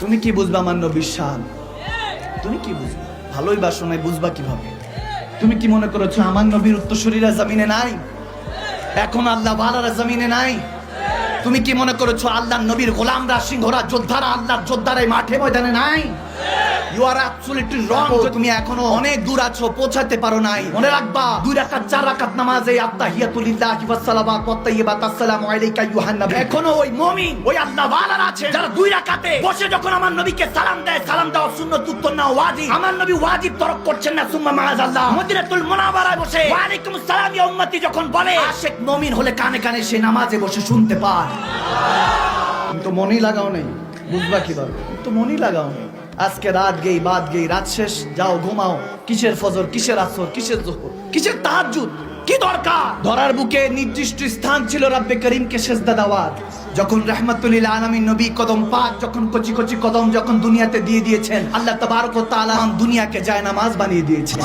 তুমি কি বুঝবা, মান্য শান তুমি কি বুঝবা? ভালোই বাসো নাই বুঝবা কীভাবে? তুমি কি মনে করেছ, আমার নবীর উত্তরসূরিরা জমিনে নাই? এখন আল্লাহ বালারা জমিনে নাই? তুমি কি মনে করেছ আল্লাহ নবীর গোলামরা, সিংহরা, যোদ্ধারা, আল্লাহর যোদ্ধারা মাঠে ময়দানে নাই? ইউ আর অ্যাবসলিউটলি রং তুমি এখনও অনেক দূর আছো পৌঁছাতে পারো নাই। মনে রাখবা। দুই রাকাত চার রাকাত নামাজে আত্তাহিয়াতুলিল্লাহি সালাওয়াত ওয়াত তাইয়্যিবাত আসসালামু আলাইকা আইয়ুহান নবী। এখনও ওই মুমিন ওই আল্লাহ ওয়ালারা আছে যারা দুই রাকাতে বসে যখন আমার নবীকে সালাম দেয় সালাম দেওয়া সুন্নাত উত্তর না ওয়াজিব। আমার নবী ওয়াজিব তরক করছেন না সুম্মা মদিনাতুল মুনাওয়ারায় বসে ওয়া আলাইকুম সালাম ইয়া উম্মতি যখন বলে আশিক মুমিন হলে কানে কানে সে নামাজে বসে শুনতে পায়। তো মনই লাগাও নেই বুঝবা কীভাবে? তো মনই লাগাও নেই। আজকে রাত গেই, বাদ গেই, রাত শেষ, যাও ঘুমাও। কিসের ফজর, কিসের আসর, কিসের জোহর, কিসের তাহাজুদ কি দরকার? ধরার বুকে নির্দিষ্ট স্থান ছিল রাব্বে করিমকে সেজদা দেওয়ার। যখন রহমাতুল্লিল আলামিন নবী কদম পাক, যখন কচি কচি কদম যখন দুনিয়াতে দিয়ে দিয়েছেন, আল্লাহ তাবারক ওয়া তাআলা দুনিয়াকে জায়নামাজ বানিয়ে দিয়েছেন।